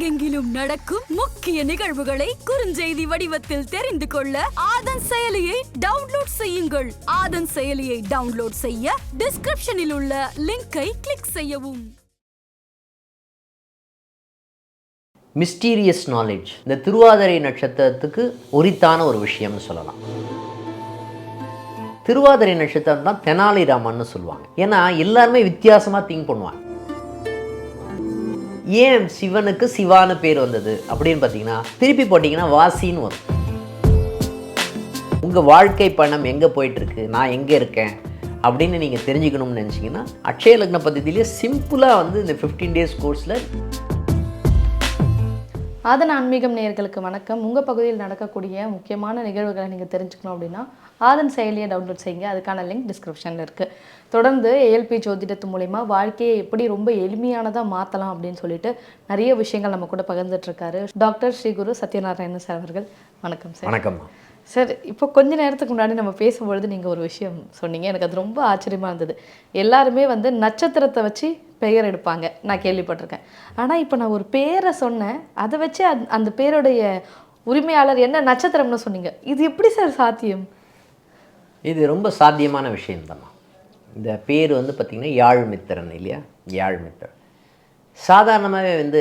உலகெங்கிலும் நடக்கும் முக்கிய நிகழ்வுகளை குறுஞ்செய்தி வடிவத்தில் தெரிந்து கொள்ள ஆதன் செயலியை டவுன்லோட் செய்யுங்கள். ஆதன் செயலியை டவுன்லோட் செய்ய டிஸ்கிரிப்ஷனில் உள்ள லிங்கை கிளிக் செய்யவும். மிஸ்டீரியஸ் நாலேஜ் இந்த திருவாதிரை நட்சத்திரத்துக்கு உரித்தான ஒரு விஷயம்னு சொல்லலாம். திருவாதிரை நட்சத்திரம் தான் தெனாலிராமன்னு சொல்லுவாங்க. ஏன்னா எல்லாருமே வித்தியாசமாக திங்க் பண்ணுவாங்க. ஏன் சிவனுக்கு சிவான பேர் வந்தது அப்படின்னு பார்த்தீங்கன்னா திருப்பி போட்டிங்கன்னா வாசின்னு வரும். உங்கள் வாழ்க்கை பணம் எங்கே போயிட்டுருக்கு? நான் எங்கே இருக்கேன்? அப்படின்னு நீங்கள் தெரிஞ்சுக்கணும்னு நினச்சிங்கன்னா அக்ஷய லக்ன பദ്ധதியிலே சிம்பிளாக வந்து இந்த ஃபிஃப்டீன் டேஸ் கோர்ஸில் ஆதன் ஆன்மீகம் நேயர்களுக்கு வணக்கம். உங்கள் பகுதியில் நடக்கக்கூடிய முக்கியமான நிகழ்வுகளை நீங்கள் தெரிஞ்சுக்கணும் அப்படின்னா ஆதன் செயலியை டவுன்லோட் செய்யுங்க. அதுக்கான லிங்க் டிஸ்கிரிப்ஷனில் இருக்குது தொடர்ந்து ஏஎல்பி ஜோதிடத்து மூலிமா வாழ்க்கையை எப்படி ரொம்ப எளிமையானதாக மாற்றலாம் அப்படின்னு சொல்லிட்டு நிறைய விஷயங்கள் நம்ம கூட பகிர்ந்துட்டு இருக்காரு. டாக்டர் ஸ்ரீகுரு சத்யநாராயணன் சார் அவர்கள். வணக்கம் சார். வணக்கம்மா சார் இப்போ கொஞ்ச நேரத்துக்கு முன்னாடி நம்ம பேசும்பொழுது நீங்கள் ஒரு விஷயம் சொன்னீங்க. எனக்கு அது ரொம்ப ஆச்சரியமாக இருந்தது. எல்லாருமே வந்து நட்சத்திரத்தை வச்சு பெயர் எடுப்பாங்க. நான் கேள்விப்பட்டிருக்கேன். ஆனால் இப்போ நான் ஒரு பேரை சொன்னேன். அதை வச்சு அந்த அந்த பேருடைய உரிமையாளர் என்ன நட்சத்திரம்னு சொன்னீங்க. இது எப்படி சார் சாத்தியம்? இது ரொம்ப சாத்தியமான விஷயம்தாம்மா இந்த பேர் வந்து பார்த்திங்கன்னா யாழ்மித்திரன் இல்லையா? யாழ்மித்திரன் சாதாரணமாகவே வந்து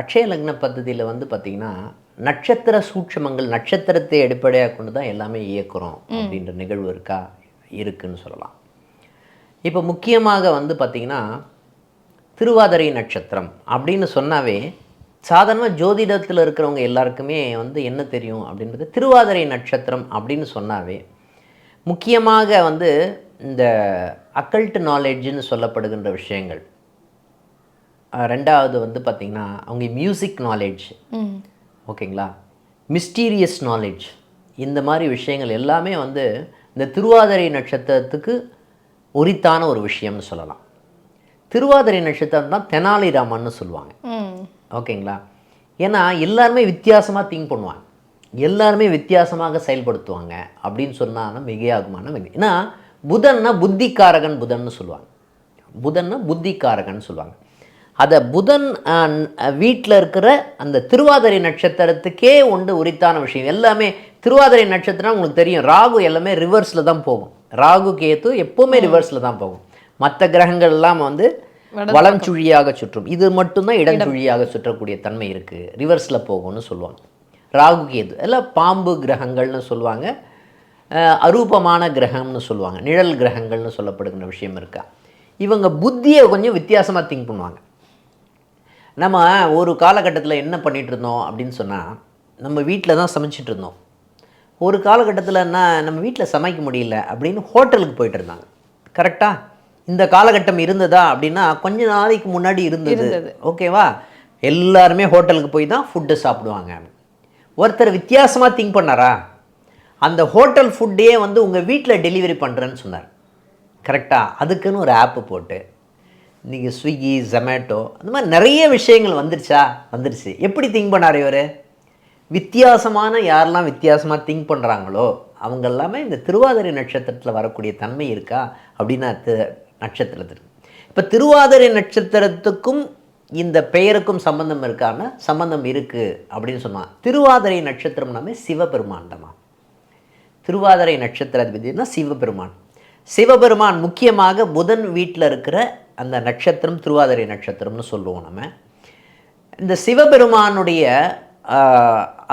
அக்ஷய லக்ன பദ്ധதியில் வந்து பார்த்திங்கன்னா நட்சத்திர சூட்சமங்கள் நட்சத்திரத்தை அடிப்படையாக கொண்டு தான் எல்லாமே இயக்குறோம் அப்படின்ற நிகழ்வு இருக்கா? இருக்குன்னு சொல்லலாம். இப்போ முக்கியமாக வந்து பார்த்திங்கன்னா திருவாதிரை நட்சத்திரம் அப்படின்னு சொன்னாவே சாதாரணமாக ஜோதிடத்தில் இருக்கிறவங்க எல்லாருக்குமே வந்து என்ன தெரியும் அப்படின்றது திருவாதிரை நட்சத்திரம் அப்படின்னு சொன்னாவே முக்கியமாக வந்து இந்த அக்கல்ட் நாலேஜ்னு சொல்லப்படுகின்ற விஷயங்கள். ரெண்டாவது வந்து பார்த்திங்கன்னா அவங்க மியூசிக் நாலேஜ். ஓகேங்களா? Mysterious knowledge. இந்த மாதிரி விஷயங்கள் எல்லாமே வந்து இந்த திருவாதிரை நட்சத்திரத்துக்கு உரித்தான ஒரு விஷயம்னு சொல்லலாம். திருவாதிரை நட்சத்திரம் தான் தெனாலிராமன்னு சொல்லுவாங்க. ஓகேங்களா? ஏன்னா எல்லாருமே வித்தியாசமாக திங்க் பண்ணுவாங்க. எல்லாருமே வித்தியாசமாக செயல்படுத்துவாங்க அப்படின்னு சொன்னால் மிகையாகுமான மிகை. ஏன்னா புதன்னா புத்திக்காரகன் புதன்னு சொல்லுவாங்க. புதன்னா புத்திக்காரகன் சொல்லுவாங்க. அதை புதன் வீட்டில் இருக்கிற அந்த திருவாதிரை நட்சத்திரத்துக்கே உண்டு உரித்தான விஷயம். எல்லாமே திருவாதிரை நட்சத்திரம் உங்களுக்கு தெரியும். ராகு எல்லாமே ரிவர்ஸில் தான் போகும். ராகு கேத்து எப்போவுமே ரிவர்ஸில் தான் போகும். மற்ற கிரகங்கள் எல்லாம் வந்து வலம் சுழியாக சுற்றும். இது மட்டும்தான் இடஞ்சுழியாக சுற்றக்கூடிய தன்மை இருக்குது ரிவர்ஸில் போகும்னு சொல்லுவாங்க. ராகு கேது எல்லாம் பாம்பு கிரகங்கள்னு சொல்லுவாங்க. அரூபமான கிரகம்னு சொல்லுவாங்க. நிழல் கிரகங்கள்னு சொல்லப்படுகின்ற விஷயம் இருக்கா? இவங்க புத்தியை கொஞ்சம் வித்தியாசமாக திங்க் பண்ணுவாங்க. நம்ம ஒரு காலகட்டத்தில் என்ன பண்ணிட்டு இருந்தோம் அப்படின்னு சொன்னால் நம்ம வீட்டில் தான் சமைச்சிட்டு இருந்தோம். ஒரு காலகட்டத்தில் என்ன நம்ம வீட்டில் சமைக்க முடியல அப்படின்னு ஹோட்டலுக்கு போயிட்டு இருந்தாங்க. கரெக்டாக இந்த காலகட்டம் இருந்ததா அப்படின்னா கொஞ்ச நாளைக்கு முன்னாடி இருந்தது. ஓகேவா? எல்லாருமே ஹோட்டலுக்கு போய் தான் ஃபுட்டு சாப்பிடுவாங்க. ஒருத்தர் வித்தியாசமாக திங்க் பண்ணாரா? அந்த ஹோட்டல் ஃபுட்டையே வந்து உங்கள் வீட்டில் டெலிவரி பண்ணுறேன்னு சொன்னார். கரெக்டாக அதுக்குன்னு ஒரு ஆப்பு போட்டு நீங்கள் ஸ்விக்கி ஜொமேட்டோ அந்த மாதிரி நிறைய விஷயங்கள் வந்துருச்சா? வந்துருச்சு. எப்படி திங்க் பண்ணார் இவர்? வித்தியாசமான யாரெல்லாம் வித்தியாசமாக திங்க் பண்ணுறாங்களோ அவங்க எல்லாமே இந்த திருவாதிரை நட்சத்திரத்தில் வரக்கூடிய தன்மை இருக்கா? அப்படின்னா நட்சத்திரத்திற்கு இப்போ திருவாதிரை நட்சத்திரத்துக்கும் இந்த பெயருக்கும் சம்பந்தம் இருக்கான சம்பந்தம் இருக்குது அப்படின்னு சொன்னால் திருவாதிரை நட்சத்திரம்னாமே சிவபெருமாண்டமா? திருவாதிரை நட்சத்திராதிபதினா சிவபெருமான். சிவபெருமான் முக்கியமாக புதன் வீட்டில் இருக்கிற அந்த நட்சத்திரம் திருவாதிரை நட்சத்திரம்னு சொல்லுவோம் நம்ம. இந்த சிவபெருமானுடைய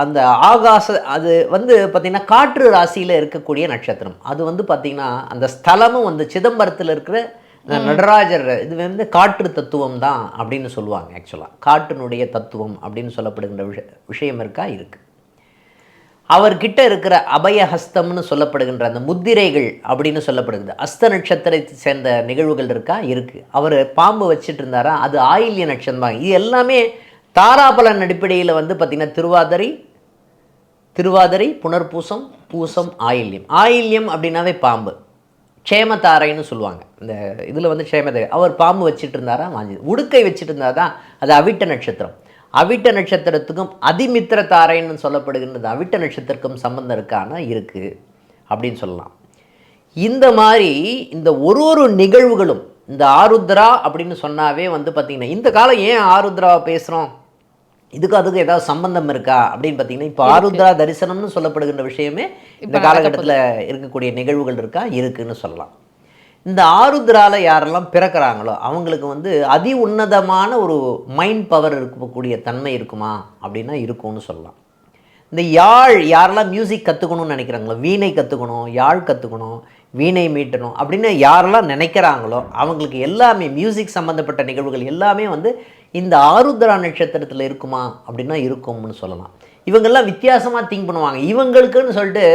அந்த ஆகாச அது வந்து பார்த்திங்கன்னா காற்று ராசியில் இருக்கக்கூடிய நட்சத்திரம். அது வந்து பார்த்திங்கன்னா அந்த ஸ்தலமும் வந்து சிதம்பரத்தில் இருக்கிற நடராஜர் இது வந்து காற்று தத்துவம் தான் அப்படின்னு சொல்லுவாங்க ஆக்சுவலாக காற்றினுடைய தத்துவம் அப்படின்னு சொல்லப்படுகின்ற விஷ விஷயம் இருக்கா? இருக்குது அவர்கிட்ட இருக்கிற அபயஹஸ்தம்னு சொல்லப்படுகின்ற அந்த முத்திரைகள் அப்படின்னு சொல்லப்படுகிறது. அஸ்த நட்சத்திரத்தை சேர்ந்த நிகழ்வுகள் இருக்கா? இருக்கு. அவர் பாம்பு வச்சிட்டு இருந்தாரா? அது ஆயில்ய நட்சத்திரம் இது எல்லாமே தாராபலன் அடிப்படையில் வந்து பார்த்திங்கன்னா திருவாதிரை திருவாதிரை புனர்பூசம் பூசம் ஆயில்யம். ஆயில்யம் அப்படின்னாவே பாம்பு. க்ஷேமத்தாரைன்னு சொல்லுவாங்க. இந்த இதில் வந்து க்ஷேமத்தாரை அவர் பாம்பு வச்சுட்டு இருந்தாரா வாஞ்சி உடுக்கை வச்சுட்டு இருந்தா தான் அது அவிட்ட நட்சத்திரம். அவிட்ட நட்சத்திரத்துக்கும் அதிமித்திர தாரைன்னு சொல்லப்படுகின்றது அவிட்ட நட்சத்திரத்துக்கும் சம்பந்தம் இருக்கானா? இருக்குது அப்படின்னு சொல்லலாம். இந்த மாதிரி இந்த ஒரு ஒரு நிகழ்வுகளும் இந்த ஆருத்ரா அப்படின்னு சொன்னாவே வந்து பார்த்திங்கன்னா இந்த காலம் ஏன் ஆருத்ராவை பேசுகிறோம் இதுக்கு அதுக்கு ஏதாவது சம்பந்தம் இருக்கா? அப்படின்னு பார்த்தீங்கன்னா இப்போ ஆருத்ரா தரிசனம்னு சொல்லப்படுகின்ற விஷயமே இந்த காலகட்டத்தில் இருக்கக்கூடிய நிகழ்வுகள் இருக்கா? இருக்குன்னு சொல்லலாம். இந்த ஆருத்ரால யாரெல்லாம் பிறக்கிறாங்களோ அவங்களுக்கு வந்து அதி உன்னதமான ஒரு மைண்ட் பவர் இருக்கக்கூடிய தன்மை இருக்குமா? அப்படின்னா இருக்கும்னு சொல்லலாம். இந்த யாழ் யாரெல்லாம் மியூசிக் கற்றுக்கணும்னு நினைக்கிறாங்களோ வீணை கற்றுக்கணும் யாழ் கற்றுக்கணும் வீணை மீட்டணும் அப்படின்னு யாரெல்லாம் நினைக்கிறாங்களோ அவங்களுக்கு எல்லாமே மியூசிக் சம்மந்தப்பட்ட நிகழ்வுகள் எல்லாமே வந்து இந்த ஆருத்ரா நட்சத்திரத்தில் இருக்குமா அப்படின்னா இருக்கும்னு சொல்லலாம். இவங்கெல்லாம் வித்தியாசமாக திங்க் பண்ணுவாங்க. இவங்களுக்குன்னு சொல்லிட்டு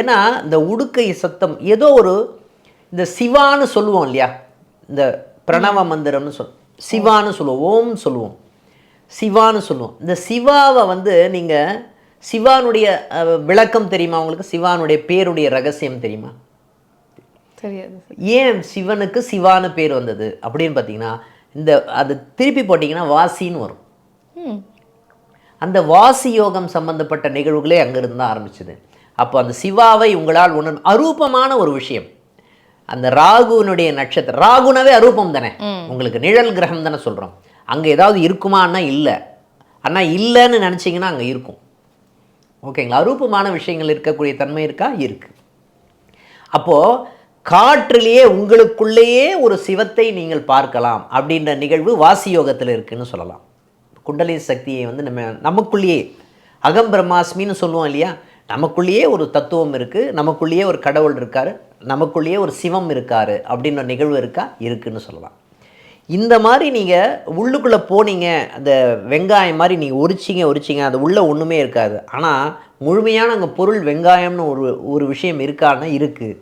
ஏன்னா இந்த உடுக்கை சத்தம் ஏதோ ஒரு இந்த சிவான்னு சொல்லுவோம் இல்லையா? இந்த பிரணவ மந்திரம்னு சொல் சிவான்னு சொல்லுவோம் ஓம் சொல்லுவோம். சிவான்னு சொல்லுவோம். இந்த சிவாவை வந்து நீங்கள் சிவானுடைய விளக்கம் தெரியுமா உங்களுக்கு? சிவானுடைய பேருடைய ரகசியம் தெரியுமா? ஏன் சிவனுக்கு சிவான்னு பேர் வந்தது அப்படின்னு பார்த்தீங்கன்னா இந்த அது திருப்பி போட்டிங்கன்னா வாசின்னு வரும். அந்த வாசி யோகம் சம்பந்தப்பட்ட நிகழ்வுகளே அங்கிருந்து தான் ஆரம்பிச்சது. அப்போ அந்த சிவாவை உங்களால் உணர் அரூபமான ஒரு விஷயம். அந்த ராகுனுடைய நட்சத்திரம் ராகுனாவே அரூபம் தானே? உங்களுக்கு நிழல் கிரகம் தானே சொல்கிறோம் அங்கே ஏதாவது இருக்குமான்னா இல்லை. ஆனால் இல்லைன்னு நினச்சிங்கன்னா அங்கே இருக்கும். ஓகேங்களா? அரூபமான விஷயங்கள் இருக்கக்கூடிய தன்மை இருக்கா? இருக்கு. அப்போது காற்றிலேயே உங்களுக்குள்ளேயே ஒரு சிவத்தை நீங்கள் பார்க்கலாம் அப்படின்ற நிகழ்வு வாசி யோகத்தில் இருக்குன்னு சொல்லலாம். குண்டலி சக்தியை வந்து நம்ம நமக்குள்ளேயே அகம் பிரம்மாஸ்மின்னு சொல்லுவோம் இல்லையா? நமக்குள்ளேயே ஒரு தத்துவம் இருக்குது நமக்குள்ளேயே ஒரு கடவுள் இருக்கார் நமக்குள்ளேயே ஒரு சிவம் இருக்கார் அப்படின்ற நிகழ்வு இருக்கா? இருக்குன்னு சொல்லலாம். இந்த மாதிரி நீங்கள் உள்ளுக்குள்ளே போனீங்க அந்த வெங்காயம் மாதிரி நீங்கள் உரிச்சிங்க உரிச்சிங்க அது உள்ளே ஒன்றுமே இருக்காது. ஆனால் முழுமையான அங்கே பொருள் வெங்காயம்னு ஒரு ஒரு விஷயம் இருக்கான்னா இருக்குது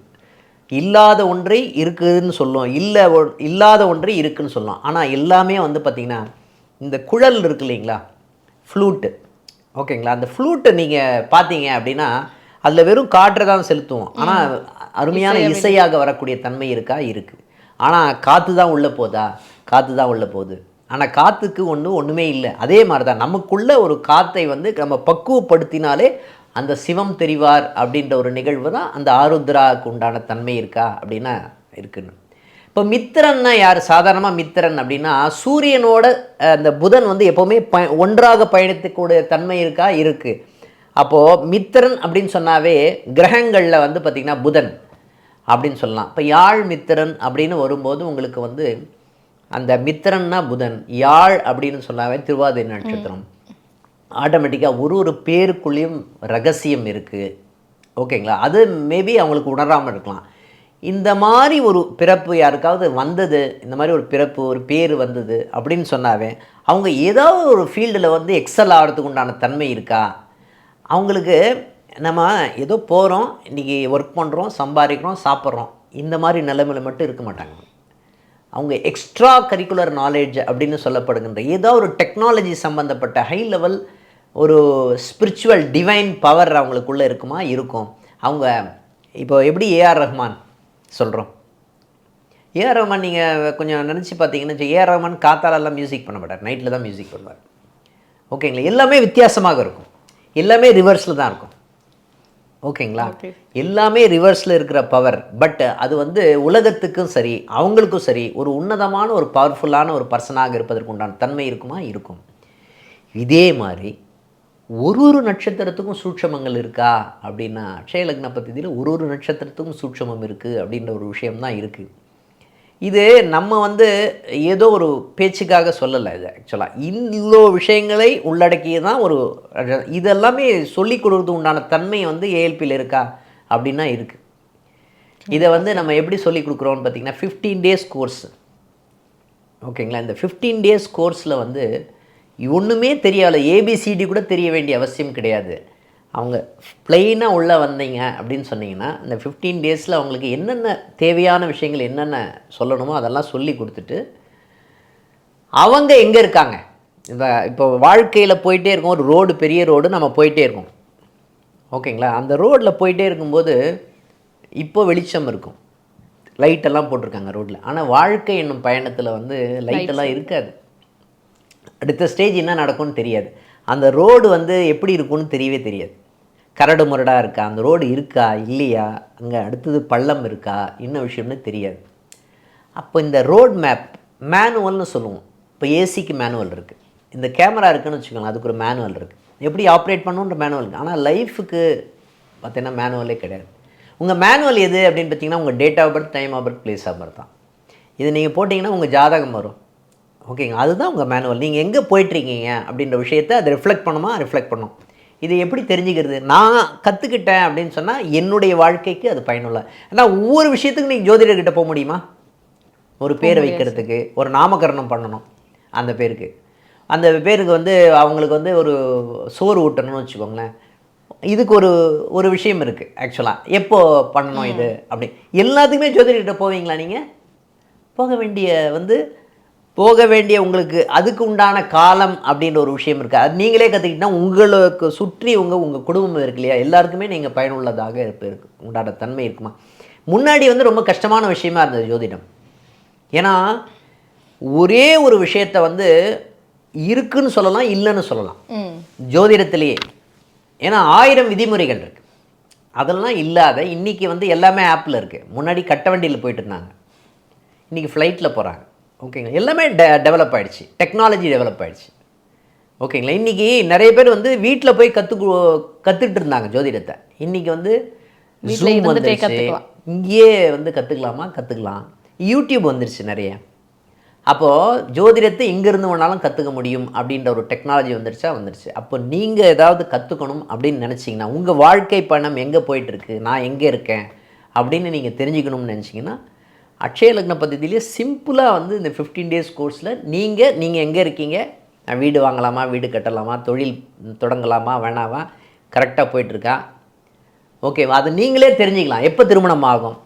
இல்லாத ஒன்றை இருக்குதுன்னு சொல்லுவோம் இல்லை ஒ- இல்லாத ஒன்றை இருக்குன்னு சொல்லலாம். ஆனால் எல்லாமே வந்து பார்த்திங்கன்னா இந்த குழல் இருக்கு இல்லைங்களா? ஃப்ளூட்டு ஓகேங்களா? அந்த ஃப்ளூட்டை நீங்கள் பார்த்தீங்க அப்படின்னா அதில் வெறும் காற்றை தான் செலுத்துவோம். ஆனால் அருமையான இசையாக வரக்கூடிய தன்மை இருக்கா? இருக்குது ஆனால் காற்று தான் உள்ளே போதா? காற்று தான் உள்ளே போகுது. ஆனால் காற்றுக்கு ஒன்று ஒன்றுமே இல்லை. அதே மாதிரி தான் நமக்குள்ள ஒரு காற்றை வந்து நம்ம பக்குவப்படுத்தினாலே அந்த சிவம் தெரிவார் அப்படின்ற ஒரு நிகழ்வு தான் அந்த ஆருத்ராவுக்கு உண்டான தன்மை இருக்கா அப்படின்னா இருக்குன்னு. இப்போ மித்திரன்னா யார்? சாதாரணமாக மித்திரன் அப்படின்னா சூரியனோட அந்த புதன் வந்து எப்போவுமே ப ஒன்றாக பயணிக்கக்கூடிய தன்மை இருக்கா? இருக்குது அப்போது மித்திரன் அப்படின்னு சொன்னாவே கிரகங்களில் வந்து பார்த்திங்கன்னா புதன் அப்படின்னு சொல்லலாம். இப்போ யாழ் மித்திரன் அப்படின்னு வரும்போது உங்களுக்கு வந்து அந்த மித்திரன்னா புதன் யாழ் அப்படின்னு சொன்னாவே திருவாதிரை நட்சத்திரம். ஆட்டோமேட்டிக்காக ஒரு ஒரு பேருக்குள்ளேயும் ரகசியம் இருக்குது ஓகேங்களா? அது மேபி அவங்களுக்கு உணராமல் இருக்கலாம். இந்த மாதிரி ஒரு பிறப்பு யாருக்காவது வந்தது இந்த மாதிரி ஒரு பிறப்பு ஒரு பேர் வந்தது அப்படின்னு சொன்னாவே அவங்க ஏதாவது ஒரு ஃபீல்டில் வந்து எக்ஸல் ஆகிறதுக்கு உண்டான தன்மை இருக்கா? அவங்களுக்கு நம்ம ஏதோ போகிறோம் இன்றைக்கி ஒர்க் பண்ணுறோம் சம்பாதிக்கிறோம் சாப்பிட்றோம். இந்த மாதிரி நிலைமையில் மட்டும் இருக்க மாட்டாங்க. அவங்க எக்ஸ்ட்ரா கரிக்குலர் நாலேஜ் அப்படின்னு சொல்லப்படுகின்ற ஏதோ ஒரு டெக்னாலஜி சம்மந்தப்பட்ட ஹை லெவல் ஒரு ஸ்பிரிச்சுவல் டிவைன் பவர் அவங்களுக்குள்ளே இருக்குமா? இருக்கும். அவங்க இப்போ எப்படி ஏஆர் ரஹ்மான் சொல்கிறோம் ஏஆர் ரஹ்மான் நீங்கள் கொஞ்சம் நினச்சி பார்த்தீங்கன்னா ஏஆர் ரஹ்மான் காத்தாலெல்லாம் மியூசிக் பண்ண மாட்டார். நைட்டில் தான் மியூசிக் பண்ணுவார். ஓகேங்களா எல்லாமே வித்தியாசமாக இருக்கும். எல்லாமே ரிவர்ஸில் தான் இருக்கும். ஓகேங்களா. எல்லாமே ரிவர்ஸில் இருக்கிற பவர் பட் அது வந்து உலகத்துக்கும் சரி அவங்களுக்கும் சரி ஒரு உன்னதமான ஒரு பவர்ஃபுல்லான ஒரு பர்சனாக இருப்பதற்கு உண்டான தன்மை இருக்குமா? இருக்கும். இதே மாதிரி ஒரு ஒரு நட்சத்திரத்துக்கும் சூட்சமங்கள் இருக்கா அப்படின்னா அக்ஷய லக்ன பத்தியில் ஒரு ஒரு நட்சத்திரத்துக்கும் சூட்சமம் இருக்குது அப்படின்ற ஒரு விஷயம்தான் இருக்குது இது நம்ம வந்து ஏதோ ஒரு பேச்சுக்காக சொல்லலை இது ஆக்சுவலாக இவ்வளோ விஷயங்களை உள்ளடக்கிய தான் ஒரு இதெல்லாமே சொல்லிக் கொடுக்கறது உண்டான தன்மை வந்து ஏஎல்பியில் இருக்கா அப்படின்னா இருக்குது இதை வந்து நம்ம எப்படி சொல்லிக் கொடுக்குறோம்னு பார்த்தீங்கன்னா ஃபிஃப்டீன் டேஸ் கோர்ஸ் ஓகேங்களா? இந்த ஃபிஃப்டீன் டேஸ் கோர்ஸில் வந்து ஒன்றுமே தெரியாத ஏபிசிடி கூட தெரிய வேண்டிய அவசியம் கிடையாது. அவங்க பிளெயினாக உள்ளே வந்தீங்க அப்படின்னு சொன்னீங்கன்னா இந்த ஃபிஃப்டீன் டேஸில் அவங்களுக்கு என்னென்ன தேவையான விஷயங்கள் என்னென்ன சொல்லணுமோ அதெல்லாம் சொல்லி கொடுத்துட்டு அவங்க எங்கே இருக்காங்க? இப்போ இப்போ வாழ்க்கையில் போயிட்டே இருக்கோம் ஒரு ரோடு பெரிய ரோடு நம்ம போயிட்டே இருக்கோம். ஓகேங்களா? அந்த ரோட்டில் போயிட்டே இருக்கும்போது இப்போ வெளிச்சம் இருக்கும். லைட்டெல்லாம் போட்டிருக்காங்க ரோட்டில் ஆனால் வாழ்க்கை என்னும் பயணத்தில் வந்து லைட்டெல்லாம் இருக்காது. அடுத்த ஸ்டேஜ் என்ன நடக்கும்னு தெரியாது. அந்த ரோடு வந்து எப்படி இருக்கும்னு தெரியவே தெரியாது. கரடு முரடாக இருக்கா? அந்த ரோடு இருக்கா? இல்லையா? அங்கே அடுத்தது பள்ளம் இருக்கா? என்ன விஷயம்னு தெரியாது. அப்போ இந்த ரோட் மேப் மேனுவல்னு சொல்லுவோம். இப்போ ஏசிக்கு மேனுவல் இருக்குது இந்த கேமரா இருக்குன்னு வச்சுக்கோங்களேன் அதுக்கு ஒரு மேனுவல் இருக்குது எப்படி ஆப்ரேட் பண்ணணுன்ற மேனுவல் இருக்குது ஆனால் லைஃபுக்கு பார்த்தீங்கன்னா மேனுவலே கிடையாது. உங்கள் மேனுவல் எது அப்படின்னு பார்த்தீங்கன்னா உங்கள் date of birth time of birth place of birth தான். இது நீங்கள் போட்டிங்கன்னா உங்கள் ஜாதகம் வரும். ஓகேங்க அதுதான் உங்கள் மேனுவல் நீங்கள் எங்கே போயிட்டுருக்கீங்க அப்படின்ற விஷயத்தை அதை ரிஃப்ளெக்ட் பண்ணுமா? ரிஃப்ளெக்ட் பண்ணும். இது எப்படி தெரிஞ்சுக்கிறது? நான் கற்றுக்கிட்டேன் அப்படின்னு சொன்னால் என்னுடைய வாழ்க்கைக்கு அது பயனுள்ள. ஏன்னா ஒவ்வொரு விஷயத்துக்கும் நீங்கள் ஜோதிடர்கிட்ட போக முடியுமா? ஒரு பேர் வைக்கிறதுக்கு ஒரு நாமகரணம் பண்ணணும் அந்த பேருக்கு. அந்த பேருக்கு வந்து அவங்களுக்கு வந்து ஒரு சோறு ஊட்டணும்னு வச்சுக்கோங்களேன். இதுக்கு ஒரு ஒரு விஷயம் இருக்குது ஆக்சுவலாக எப்போ பண்ணணும் இது? அப்படி. எல்லாத்துக்குமே ஜோதிடர்கிட்ட போவீங்களா நீங்கள் போக வேண்டிய வந்து போக வேண்டிய உங்களுக்கு அதுக்கு உண்டான காலம் அப்படின்ற ஒரு விஷயம் இருக்குது அது நீங்களே கற்றுக்கிட்டா உங்களுக்கு சுற்றி உங்கள் உங்கள் குடும்பம் இருக்கு இல்லையா? எல்லாருக்குமே நீங்கள் பயனுள்ளதாக இருப்ப இருக்கு. உண்டான தன்மை இருக்குமா? முன்னாடி வந்து ரொம்ப கஷ்டமான விஷயமா இருந்தது ஜோதிடம். ஏன்னா ஒரே ஒரு விஷயத்தை வந்து இருக்குன்னு சொல்லலாம் இல்லைன்னு சொல்லலாம். ஜோதிடத்திலேயே. ஏன்னா ஆயிரம் விதிமுறைகள் இருக்கு. அதெல்லாம் இல்லாத இன்னைக்கு வந்து எல்லாமே ஆப்பில் இருக்குது முன்னாடி கட்ட வண்டியில் போயிட்டு இருந்தாங்க. இன்றைக்கி ஃப்ளைட்டில் போகிறாங்க ஓகேங்களா? எல்லாமே டெ டெவலப் ஆயிடுச்சு. டெக்னாலஜி டெவலப் ஆயிடுச்சு. ஓகேங்களா? இன்றைக்கி நிறைய பேர் வந்து வீட்டில் போய் கற்று கற்றுட்டு இருந்தாங்க ஜோதிடத்தை. இன்றைக்கி வந்து இருந்துட்டே வந்துருச்சு. இங்கேயே வந்து கற்றுக்கலாமா கற்றுக்கலாம் யூடியூப் வந்துருச்சு நிறைய. அப்போது ஜோதிடத்தை இங்கேருந்து வேணாலும் கற்றுக்க முடியும் அப்படின்ற ஒரு டெக்னாலஜி வந்துருச்சா? வந்துருச்சு. அப்போ நீங்கள் ஏதாவது கற்றுக்கணும் அப்படின்னு நினச்சிங்கன்னா உங்கள் வாழ்க்கை பயணம் எங்கே போயிட்டுருக்கு நான் எங்கே இருக்கேன்? அப்படின்னு நீங்கள் தெரிஞ்சுக்கணும்னு நினச்சிங்கன்னா அக்ஷய லக்ன பദ്ധதியிலே சிம்பிளாக வந்து இந்த ஃபிஃப்டீன் டேஸ் கோர்ஸில் நீங்கள் நீங்கள் எங்கே இருக்கீங்க? நான் வீடு வாங்கலாமா? வீடு கட்டலாமா? தொழில் தொடங்கலாமா? வேணாமா கரெக்டாக போயிட்டுருக்கா? ஓகேவா அது நீங்களே தெரிஞ்சுக்கலாம். எப்போ திருமணம் ஆகும்?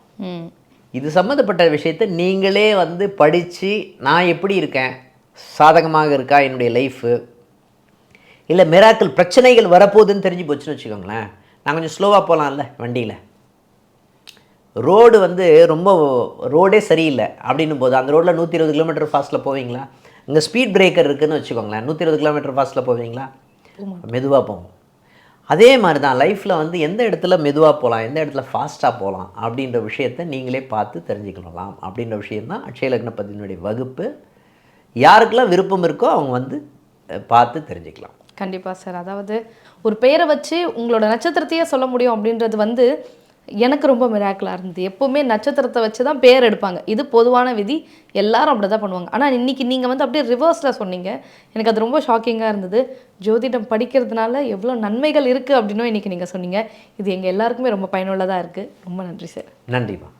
இது சம்மந்தப்பட்ட விஷயத்தை நீங்களே வந்து படித்து நான் எப்படி இருக்கேன்? சாதகமாக இருக்கா என்னுடைய லைஃபு இல்லை மிராக்கள் பிரச்சனைகள் வரப்போகுதுன்னு தெரிஞ்சு போச்சுன்னு வச்சுக்கோங்களேன். நான் கொஞ்சம் ஸ்லோவாக போகலாம்ல வண்டியில். ரோடு வந்து ரொம்ப ரோடே சரியில்லை அப்படின்னும் போது அந்த ரோட்டில் நூற்றி இருபது கிலோமீட்டர் ஃபாஸ்ட்டில் போவீங்களா? இங்கே ஸ்பீட் பிரேக்கர் இருக்குன்னு வச்சுக்கோங்களேன் நூற்றி இருபது கிலோமீட்டர் ஃபாஸ்ட்டில் போவீங்களா? மெதுவாக போவோம். அதே மாதிரி தான் லைஃப்பில் வந்து எந்த இடத்துல மெதுவாக போகலாம் எந்த இடத்துல ஃபாஸ்ட்டாக போகலாம் அப்படின்ற விஷயத்தை நீங்களே பார்த்து தெரிஞ்சுக்கலாம் அப்படின்ற விஷயந்தான் அக்ஷய லக்ன பதினுடைய வகுப்பு. யாருக்கெல்லாம் விருப்பம் இருக்கோ அவங்க வந்து பார்த்து தெரிஞ்சுக்கலாம். கண்டிப்பாக சார். அதாவது ஒரு பெயரை வச்சு உங்களோட நட்சத்திரத்தையே சொல்ல முடியும் அப்படின்றது வந்து எனக்கு ரொம்ப மிராக்கலாக இருந்தது. எப்போவுமே நட்சத்திரத்தை வச்சு தான் பேர் எடுப்பாங்க. இது பொதுவான விதி. எல்லாரும் அப்படி தான் பண்ணுவாங்க. ஆனால் இன்னைக்கு நீங்கள் வந்து அப்படியே ரிவர்ஸில் சொன்னீங்க. எனக்கு அது ரொம்ப ஷாக்கிங்காக இருந்தது. ஜோதிடம் படிக்கிறதுனால எவ்வளோ நன்மைகள் இருக்குது அப்படின்னும் இன்னைக்கு நீங்கள் சொன்னீங்க. இது எங்கள் எல்லாருக்குமே ரொம்ப பயனுள்ளதாக இருக்குது ரொம்ப நன்றி சார் நன்றிமா